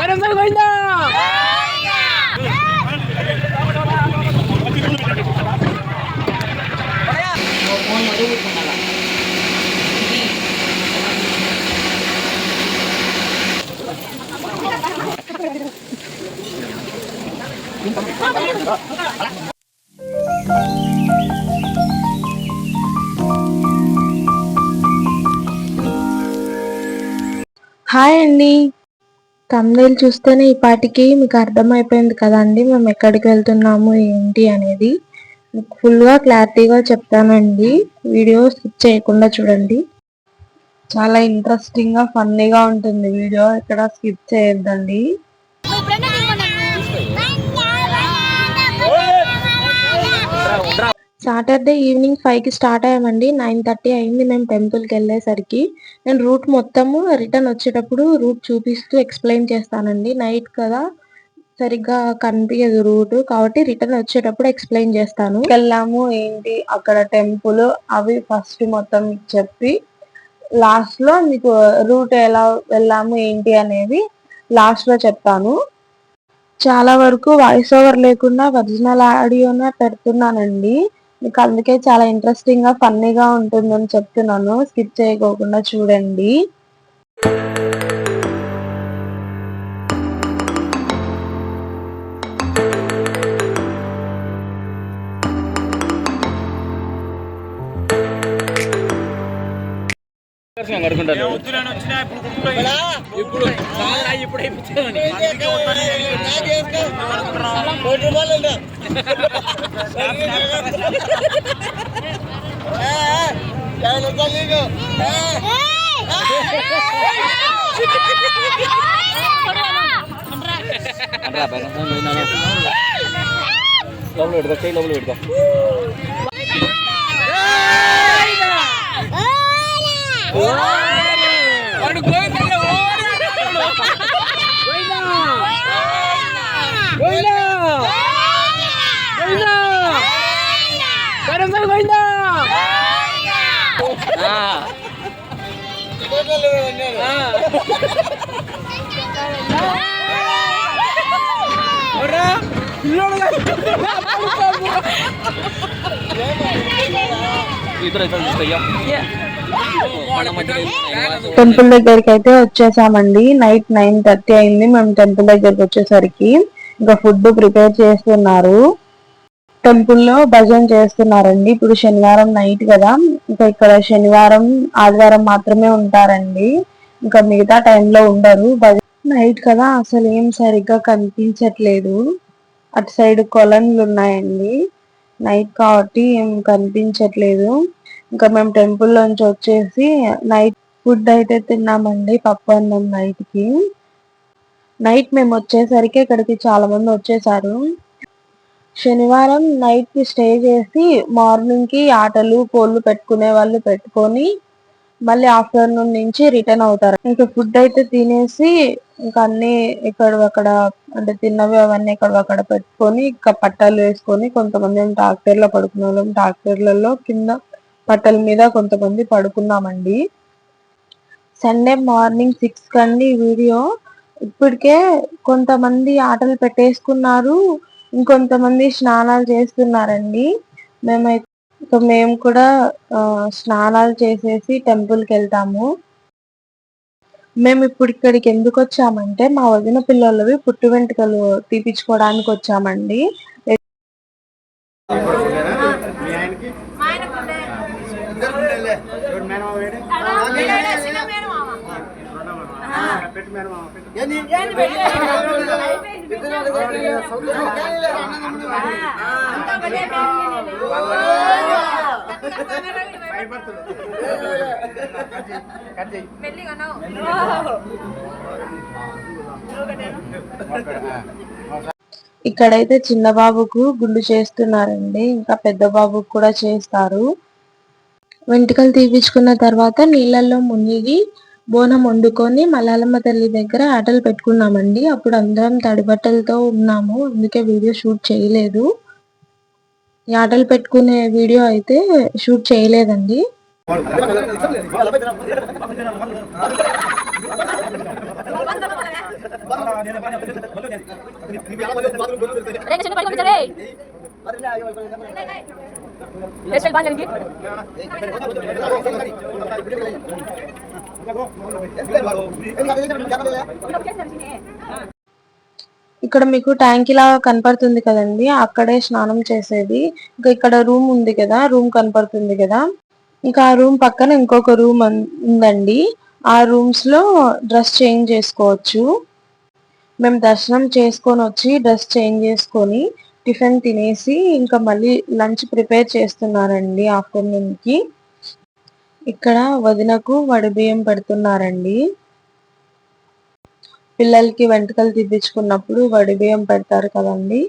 కరంసల్ Govinda hi అండి thumbnail చూస్తేనే ఈ పాటికి మీకు అర్థమైపోయింది కదండి మేము ఎక్కడికి వెళ్తున్నాము ఏంటి అనేది. మీకు ఫుల్గా క్లారిటీగా చెప్తానండి. వీడియో స్కిప్ చేయకుండా చూడండి. చాలా ఇంట్రెస్టింగ్గా ఫన్నీగా ఉంటుంది వీడియో. ఇక్కడ స్కిప్ చేయొద్దండి. సాటర్డే ఈవినింగ్ ఫైవ్కి స్టార్ట్ అయ్యామండి. నైన్ థర్టీ అయింది. మేము టెంపుల్కి వెళ్ళేసరికి నేను రూట్ మొత్తము రిటర్న్ వచ్చేటప్పుడు రూట్ చూపిస్తూ ఎక్స్ప్లెయిన్ చేస్తానండి. నైట్ కదా సరిగ్గా కనిపించదు రూట్ కాబట్టి రిటర్న్ వచ్చేటప్పుడు ఎక్స్ప్లెయిన్ చేస్తాను. వెళ్ళాము ఏంటి అక్కడ టెంపుల్ అవి ఫస్ట్ మొత్తం చెప్పి లాస్ట్లో మీకు రూట్ ఎలా వెళ్ళాము ఏంటి అనేది లాస్ట్లో చెప్తాను. చాలా వరకు వాయిస్ ఓవర్ లేకుండా ఒరిజినల్ ఆడియోనే పెడుతున్నానండి. మీకు అందుకే చాలా ఇంట్రెస్టింగ్గా ఫన్నీగా ఉంటుందని చెప్తున్నాను. స్కిప్ చేయకోకుండా చూడండి. దర్శనం కడుకుంటాను ఇప్పుడు చాలా ఇప్పుడు అయిపోతుందని లోపల పెడతా చేయి లోపల పెడతా. ఇద్దరు ఇద్దరు చూస్తాయ్యా టెంపుల్ దగ్గరికి అయితే వచ్చేసామండి. నైట్ నైన్ థర్టీ అయింది. మేము టెంపుల్ దగ్గరికి వచ్చేసరికి ఇంకా ఫుడ్ ప్రిపేర్ చేస్తున్నారు. టెంపుల్లో భజన చేస్తున్నారండి. ఇప్పుడు శనివారం నైట్ కదా. ఇంకా ఇక్కడ శనివారం ఆదివారం మాత్రమే ఉంటారండి. ఇంకా మిగతా టైంలో ఉండరు. నైట్ కదా. అసలు ఏం సరిగ్గా కనిపించట్లేదు. అటు సైడ్ కొలన్లు ఉన్నాయండి. నైట్ కాబట్టి ఏం కనిపించట్లేదు. ఇంకా మేము టెంపుల్ నుంచి వచ్చేసి నైట్ ఫుడ్ అయితే తిన్నామండి పప్పు అన్నం నైట్కి. నైట్ మేము వచ్చేసరికి ఇక్కడికి చాలా మంది వచ్చేసారు. శనివారం నైట్కి స్టే చేసి మార్నింగ్కి ఆటలు కోళ్ళు పెట్టుకునే వాళ్ళు పెట్టుకొని మళ్ళీ ఆఫ్టర్నూన్ నుంచి రిటర్న్ అవుతారు. ఇంకా ఫుడ్ అయితే తినేసి ఇంకా అన్ని ఇక్కడ అక్కడ అంటే తిన్నవి అవన్నీ ఇక్కడ అక్కడ పెట్టుకొని ఇంకా పట్టాలు వేసుకొని కొంతమంది ట్రాక్టర్లో పడుకునే వాళ్ళం. ట్రాక్టర్లలో కింద కట్టల మీద కొంతమంది పడుకున్నామండి. సండే మార్నింగ్ సిక్స్ కండి వీడియో. ఇప్పటికే కొంతమంది ఆటలు పెట్టేసుకున్నారు ఇంకొంతమంది స్నానాలు చేస్తున్నారండి. మేమైతే మేము కూడా స్నానాలు చేసేసి టెంపుల్కి వెళ్తాము. మేము ఇప్పుడు ఇక్కడికి ఎందుకు వచ్చామంటే మా వదిన పిల్లలవి పుట్టు వెంట్రుకలు తీపించుకోవడానికి వచ్చామండి. ఇక్కడైతే చిన్న బాబుకు గుండు చేస్తున్నారండి. ఇంకా పెద్ద బాబుకు కూడా చేస్తారు. వెంట్రుకలు తీపించుకున్న తర్వాత నీళ్ళల్లో మునిగి బోనం వండుకొని మలాలమ్మ తల్లి దగ్గర ఆటలు పెట్టుకున్నామండి. అప్పుడు అందరం తడిబట్టలతో ఉన్నాము. అందుకే వీడియో షూట్ చేయలేదు. ఈ ఆటలు పెట్టుకునే వీడియో అయితే షూట్ చేయలేదండి. ఇక్కడ మీకు ట్యాంక్ లాగా కనపడుతుంది కదండి. అక్కడే స్నానం చేసేది. ఇంకా ఇక్కడ రూమ్ ఉంది కదా రూమ్ కనపడుతుంది కదా. ఇంకా ఆ రూమ్ పక్కన ఇంకొక రూమ్ ఉందండి. ఆ రూమ్స్లో డ్రెస్ చేంజ్ చేసుకోవచ్చు. మేము దర్శనం చేసుకొని వచ్చి డ్రెస్ చేంజ్ చేసుకొని టిఫిన్ తినేసి ఇంకా మళ్ళీ లంచ్ ప్రిపేర్ చేస్తున్నారండి ఆఫ్టర్నూన్కి ఇక్కడ వదినకు వడిబియ్యం పెడుతున్నారండి. పిల్లలకి వెంటకలు తీపించుకున్నప్పుడు వడిబియ్యం పెడతారు కదండి.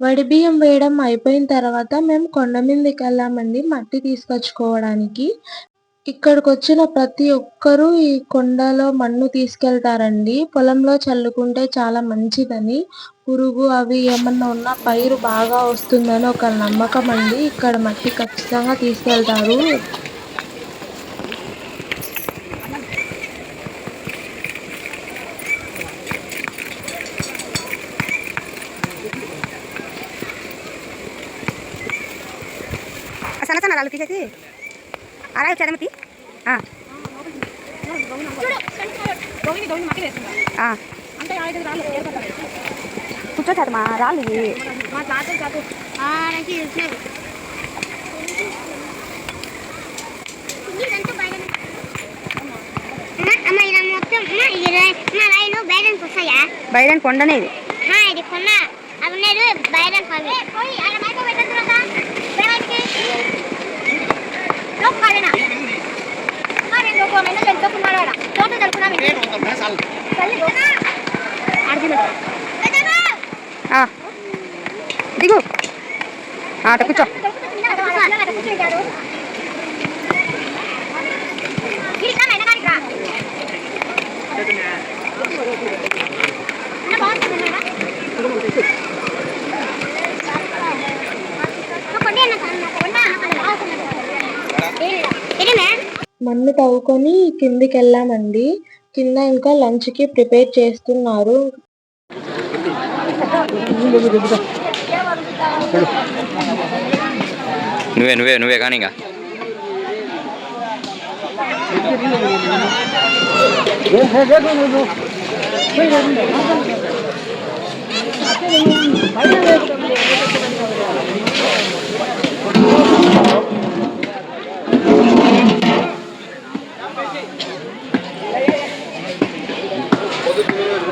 వడిబియ్యం వేయడం అయిపోయిన తర్వాత మేము కొండ మీదకి వెళ్ళామండి మట్టి తీసుకొచ్చుకోవడానికి. ఇక్కడికి వచ్చిన ప్రతి ఒక్కరూ ఈ కొండలో మన్ను తీసుకెళ్తారండి. పొలంలో చల్లుకుంటే చాలా మంచిదని. పురుగు అవి ఏమన్నా ఉన్నా పైరు బాగా వస్తుందని ఒక నమ్మకం అండి. ఇక్కడ మట్టి ఖచ్చితంగా తీసుకెళ్తారు. సన్న సన్న రాళ్ళు తీసేసి అలా చదమతి. కూర్చోచారు మా రాళ్ళు ఇవి. అమ్మ ఇది మొత్తం అమ్మ ఇది రా- అమ్మ రైలు బయటకు వస్తాయా బయట కొండనే ఇది ఆ, ఇది కొన్న అవి నేను బయటకు అవి పోయి అక్కడ బయట పెట్టదు కదా బయటకి లోపు కాలేనా ఆ, నేను లోపు నేను తెలుపు మారాడ తోట. తెలుపునా ఆ. దిగు. ఆ, అట కూర్చో కూర్చుంటారు ఇది కాదు వెనకానికి రా అన్న బాగుంటుంది మేడం. కొండ అన్న కొండ అన్న బాగుంటుంది ఇది మ్యామ్ మన్ను తవ్వుకొని కిందికి వెళ్ళామండి కింద ఇంకా లంచ్కి ప్రిపేర్ చేస్తున్నారు. నువ్వే నువ్వే నువ్వే కానీ ఇంకా.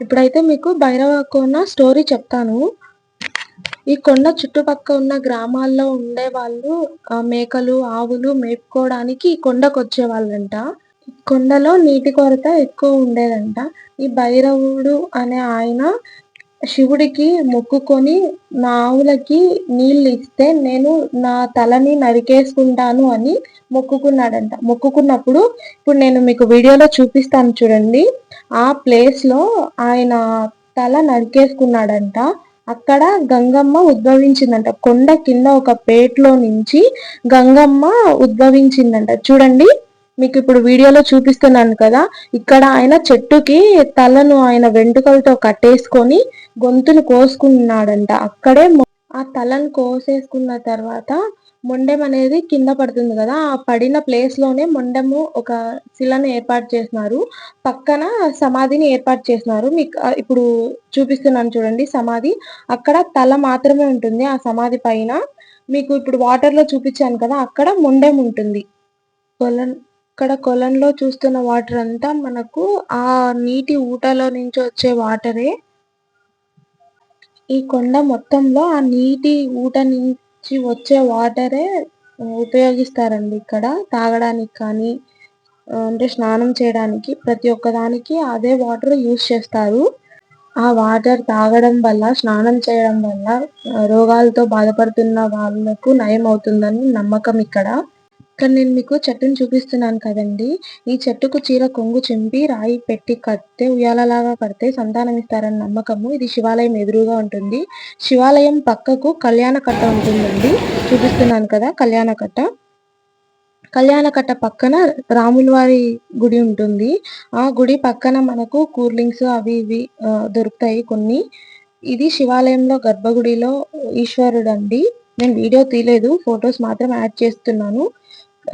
ఇప్పుడైతే మీకు భైరవ కోన స్టోరీ చెప్తాను. ఈ కొండ చుట్టుపక్క ఉన్న గ్రామాల్లో ఉండే వాళ్ళు మేకలు ఆవులు మేపుకోవడానికి ఈ కొండకు వచ్చేవాళ్ళంట. కొండలో నీటి కొరత ఎక్కువ ఉండేదంట. ఈ భైరవుడు అనే ఆయన శివుడికి మొక్కుకొని నా ఆవులకి నీళ్ళు ఇస్తే నేను నా తలని నరికేసుకుంటాను అని మొక్కుకున్నాడంట. మొక్కుకున్నప్పుడు ఇప్పుడు నేను మీకు వీడియోలో చూపిస్తాను చూడండి. ఆ ప్లేస్లో ఆయన తల నరికేసుకున్నాడంట. అక్కడ గంగమ్మ ఉద్భవించిందంట. కొండ కింద ఒక పేట్లో నుంచి గంగమ్మ ఉద్భవించిందంట. చూడండి మీకు ఇప్పుడు వీడియోలో చూపిస్తున్నాను కదా. ఇక్కడ ఆయన చెట్టుకి తలను ఆయన వెంట్రుకలతో కట్టేసుకొని గొంతును కోసుకున్నాడంట. అక్కడే ఆ తలను కోసేసుకున్న తర్వాత మొండెం అనేది కింద పడుతుంది కదా ఆ పడిన ప్లేస్లోనే మొండెము ఒక శిలను ఏర్పాటు చేసినారు. పక్కన సమాధిని ఏర్పాటు చేసినారు. మీకు ఇప్పుడు చూపిస్తున్నాను చూడండి సమాధి. అక్కడ తల మాత్రమే ఉంటుంది ఆ సమాధి పైన. మీకు ఇప్పుడు వాటర్లో చూపించాను కదా అక్కడ మొండెం ఉంటుంది. కొలన్ ఇక్కడ కొలంలో చూస్తున్న వాటర్ అంతా మనకు ఆ నీటి ఊటలో నుంచి వచ్చే వాటరే ఈ కొండ మొత్తంలో ఆ నీటి ఊట నుంచి వచ్చే వాటరే ఉపయోగిస్తారండి ఇక్కడ తాగడానికి కానీ అంటే స్నానం చేయడానికి. ప్రతి ఒక్క దానికి అదే వాటర్ యూస్ చేస్తారు. ఆ వాటర్ తాగడం వల్ల స్నానం చేయడం వల్ల రోగాలతో బాధపడుతున్న వాళ్ళకు నయం అవుతుందని నమ్మకం ఇక్కడ. ఇక్కడ నేను మీకు చెట్టుని చూపిస్తున్నాను కదండి. ఈ చెట్టుకు చీర కొంగు చింపి రాయి పెట్టి కడితే ఉయ్యాలలాగా కడితే సంతానం ఇస్తారని నమ్మకము. ఇది శివాలయం ఎదురుగా ఉంటుంది. శివాలయం పక్కకు కళ్యాణ కట్ట ఉంటుందండి. చూపిస్తున్నాను కదా కళ్యాణ కట్ట పక్కన రాముల వారి గుడి ఉంటుంది. ఆ గుడి పక్కన మనకు కూల్ డ్రింక్స్ అవి ఇవి దొరుకుతాయి కొన్ని. ఇది శివాలయంలో గర్భగుడిలో ఈశ్వరుడు అండి నేను వీడియో తీయలేదు ఫొటోస్ మాత్రం యాడ్ చేస్తున్నాను.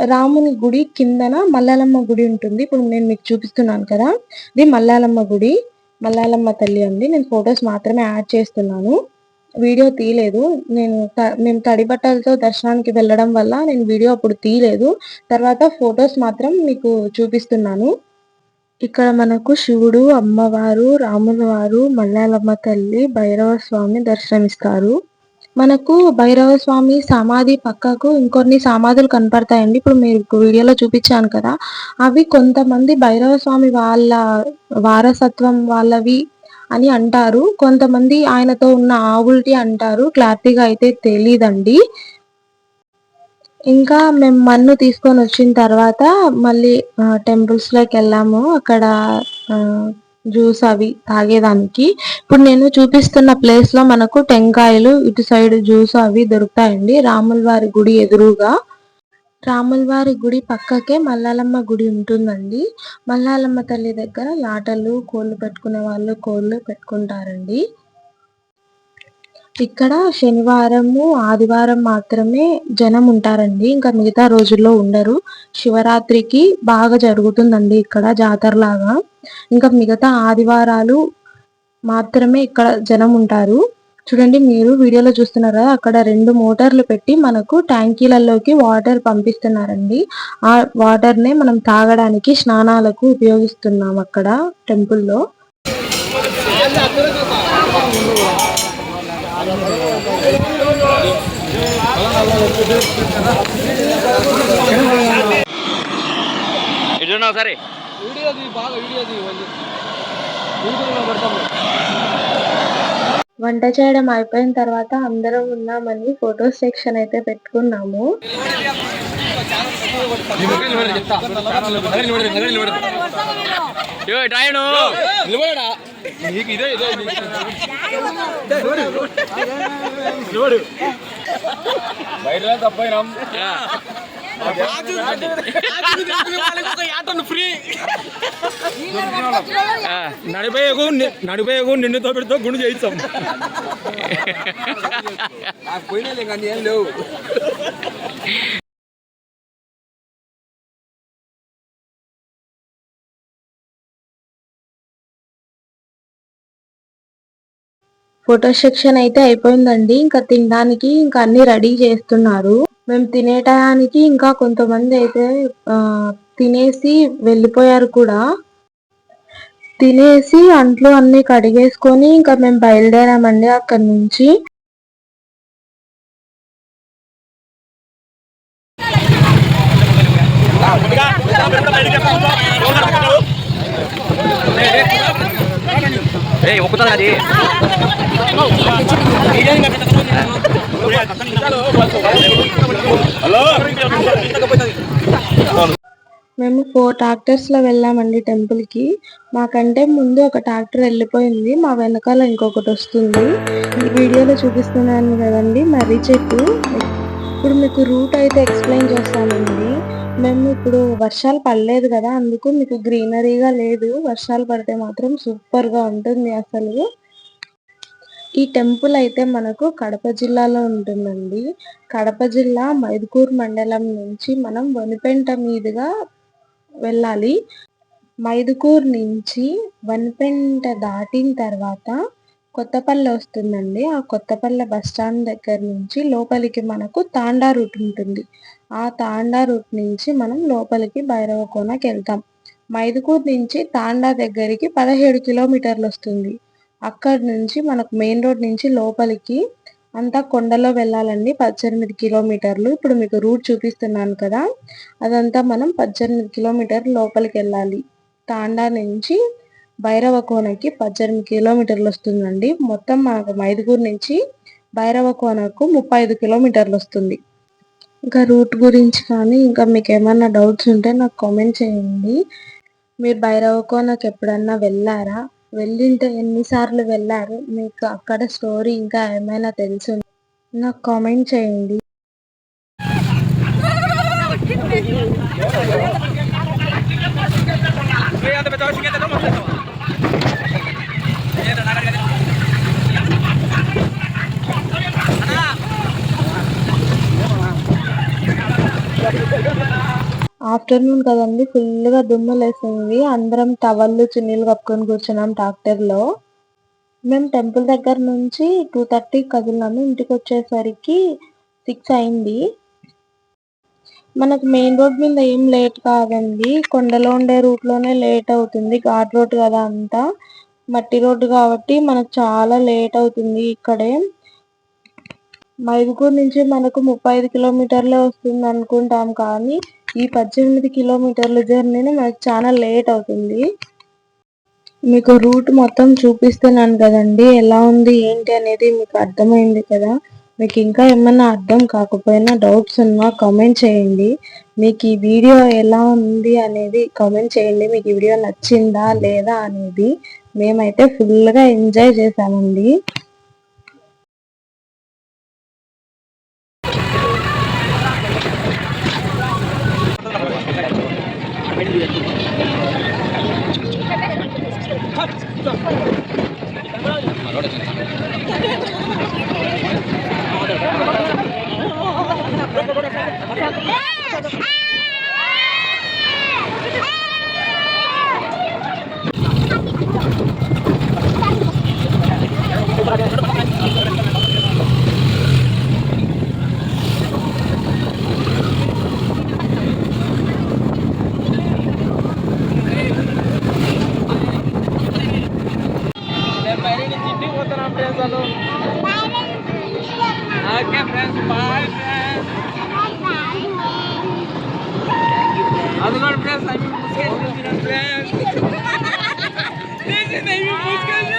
రాముని గుడి కిందన మల్లాలమ్మ గుడి ఉంటుంది. ఇప్పుడు నేను మీకు చూపిస్తున్నాను కదా. ఇది మల్లాలమ్మ గుడి. మల్లాలమ్మ తల్లి అండి నేను ఫొటోస్ మాత్రమే యాడ్ చేస్తున్నాను. వీడియో తీయలేదు. నేను త- మేము తడి బట్టలతో దర్శనానికి వెళ్ళడం వల్ల నేను వీడియో అప్పుడు తీయలేదు. తర్వాత ఫొటోస్ మాత్రం మీకు చూపిస్తున్నాను. ఇక్కడ మనకు శివుడు అమ్మవారు రాముల వారు మల్లాలమ్మ తల్లి భైరవ స్వామి దర్శనమిస్తారు. మనకు భైరవ స్వామి సమాధి పక్కకు ఇంకొన్ని సమాధులు కనపడతాయండి. ఇప్పుడు మీకు వీడియోలో చూపించాను కదా. అవి కొంతమంది భైరవ స్వామి వాళ్ళ వారసత్వం వాళ్ళవి అని అంటారు. కొంతమంది ఆయనతో ఉన్న ఆవుల్టి అంటారు. క్లారిటీగా అయితే తెలీదండి. ఇంకా మేము మన్ను తీసుకొని వచ్చిన తర్వాత మళ్ళీ టెంపుల్స్లోకి వెళ్ళాము. అక్కడ జ్యూస్ అవి తాగేదానికి. ఇప్పుడు నేను చూపిస్తున్న ప్లేస్లో మనకు టెంకాయలు ఇటు సైడ్ జ్యూస్ అవి దొరుకుతాయండి. రాముల వారి గుడి ఎదురుగా. రాముల వారి గుడి పక్కకే మల్లాలమ్మ గుడి ఉంటుందండి. మల్లాలమ్మ తల్లి దగ్గర లాటలు కోళ్ళు పెట్టుకునే వాళ్ళు కోళ్ళు పెట్టుకుంటారండి. ఇక్కడ శనివారము ఆదివారం మాత్రమే జనం ఉంటారండి. ఇంకా మిగతా రోజుల్లో ఉండరు. శివరాత్రికి బాగా జరుగుతుందండి ఇక్కడ జాతరలాగా. ఇంకా మిగతా ఆదివారాలు మాత్రమే ఇక్కడ జనం ఉంటారు. చూడండి మీరు వీడియోలో చూస్తున్నారు కదా అక్కడ రెండు మోటార్లు పెట్టి మనకు ట్యాంకీలలోకి వాటర్ పంపిస్తున్నారండి. ఆ వాటర్ నే మనం తాగడానికి స్నానాలకు ఉపయోగిస్తున్నాం అక్కడ టెంపుల్లో. వంట చేయడం అయిపోయిన తర్వాత అందరం ఉన్నామని ఫోటో సెక్షన్ అయితే పెట్టుకున్నాము. ఇటు రాయను నడిపోయేకు నడిపోయేకు నిన్నుతో పెడితే గుండు చేయిస్తాం. ఫోటో సెక్షన్ అయితే అయిపోయిందండి. ఇంకా తినడానికి ఇంకా అన్ని రెడీ చేస్తున్నారు. మేము తినే టయానికి ఇంకా కొంతమంది అయితే తినేసి వెళ్ళిపోయారు కూడా. తినేసి అంట్లు అన్ని కడిగేసుకొని ఇంకా మేము బయలుదేరామండి అక్కడి నుంచి. ఏ ఒక్కుతుంది అది? మేము ఫోర్ ట్రాక్టర్స్లో వెళ్ళామండి టెంపుల్కి. మాకంటే ముందు ఒక ట్రాక్టర్ వెళ్ళిపోయింది మా వెనకాల ఇంకొకటి వస్తుంది. ఈ వీడియోలో చూపిస్తున్నాను కదండి మర్రి చెట్టు ఇప్పుడు మీకు రూట్ అయితే ఎక్స్ప్లెయిన్ చేస్తానండి. మేము ఇప్పుడు వర్షాలు పడలేదు కదా అందుకు మీకు గ్రీనరీగా లేదు. వర్షాలు పడితే మాత్రం సూపర్గా ఉంటుంది అసలు. ఈ టెంపుల్ అయితే మనకు కడప జిల్లాలో ఉంటుందండి. కడప జిల్లా మైదుకూరు మండలం నుంచి మనం వనిపెంట మీదుగా వెళ్ళాలి. మైదుకూర్ నుంచి వనిపెంట దాటిన తర్వాత కొత్తపల్లి వస్తుందండి. ఆ కొత్తపల్లి బస్ స్టాండ్ దగ్గర నుంచి లోపలికి మనకు తాండా రూట్ ఉంటుంది. ఆ తాండా రూట్ నుంచి మనం లోపలికి భైరవ కోనకి వెళ్తాం. మైదుకూర్ నుంచి తాండా దగ్గరికి పదిహేడు కిలోమీటర్లు వస్తుంది. అక్కడ నుంచి మనకు మెయిన్ రోడ్ నుంచి లోపలికి అంతా కొండలో వెళ్ళాలండి పద్దెనిమిది కిలోమీటర్లు. ఇప్పుడు మీకు రూట్ చూపిస్తున్నాను కదా అదంతా మనం పద్దెనిమిది కిలోమీటర్లు లోపలికి వెళ్ళాలి. తాండా నుంచి భైరవ కోనకి పద్దెనిమిది కిలోమీటర్లు వస్తుందండి. మొత్తం మనకు మైదుగురు నుంచి భైరవ కోనకు ముప్పై ఐదు కిలోమీటర్లు వస్తుంది. ఇంకా రూట్ గురించి కానీ ఇంకా మీకు ఏమైనా డౌట్స్ ఉంటే నాకు కామెంట్ చేయండి. మీరు భైరవ కోనకు ఎప్పుడన్నా వెళ్ళారా? వెళ్ళింటే ఎన్నిసార్లు వెళ్ళారు? మీకు అక్కడ స్టోరీ ఇంకా ఏమైనా తెలుసు నాకు కామెంట్ చేయండి. ఆఫ్టర్నూన్ కదండి ఫుల్గా దుమ్ములేసింది. అందరం టవల్లు చున్నీలు కప్పుకొని కూర్చున్నాం ట్రాక్టర్లో. మేము టెంపుల్ దగ్గర నుంచి టూ థర్టీ కదిలినాము. ఇంటికి వచ్చేసరికి సిక్స్ అయింది. మనకు మెయిన్ రోడ్ మీద ఏం లేట్ కాదండి. కొండలో ఉండే రూట్లోనే లేట్ అవుతుంది. ఘాట్ రోడ్ కదా అంతా. మట్టి రోడ్డు కాబట్టి మనకు చాలా లేట్ అవుతుంది ఇక్కడే. మైదుకూరు నుంచి మనకు ముప్పై ఐదు కిలోమీటర్లే వస్తుంది అనుకుంటాం కానీ ఈ పద్దెనిమిది కిలోమీటర్ల జర్నీని మనకు చాలా లేట్ అవుతుంది. మీకు రూట్ మొత్తం చూపిస్తున్నాను కదండి. ఎలా ఉంది ఏంటి అనేది మీకు అర్థమైంది కదా? మీకు ఇంకా ఏమన్నా అర్థం కాకపోయినా డౌట్స్ ఉన్నా కామెంట్ చేయండి. మీకు ఈ వీడియో ఎలా ఉంది అనేది కామెంట్ చేయండి. మీకు ఈ వీడియో నచ్చిందా లేదా అనేది మేమైతే ఫుల్గా ఎంజాయ్ చేసామండి করেছেন Dilan Pras, Naimi Busquets, Dilan Pras. This is Naimi Busquets.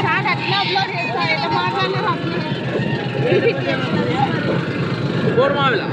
Shad atla upload hota hai, tomato na upload. Four मामला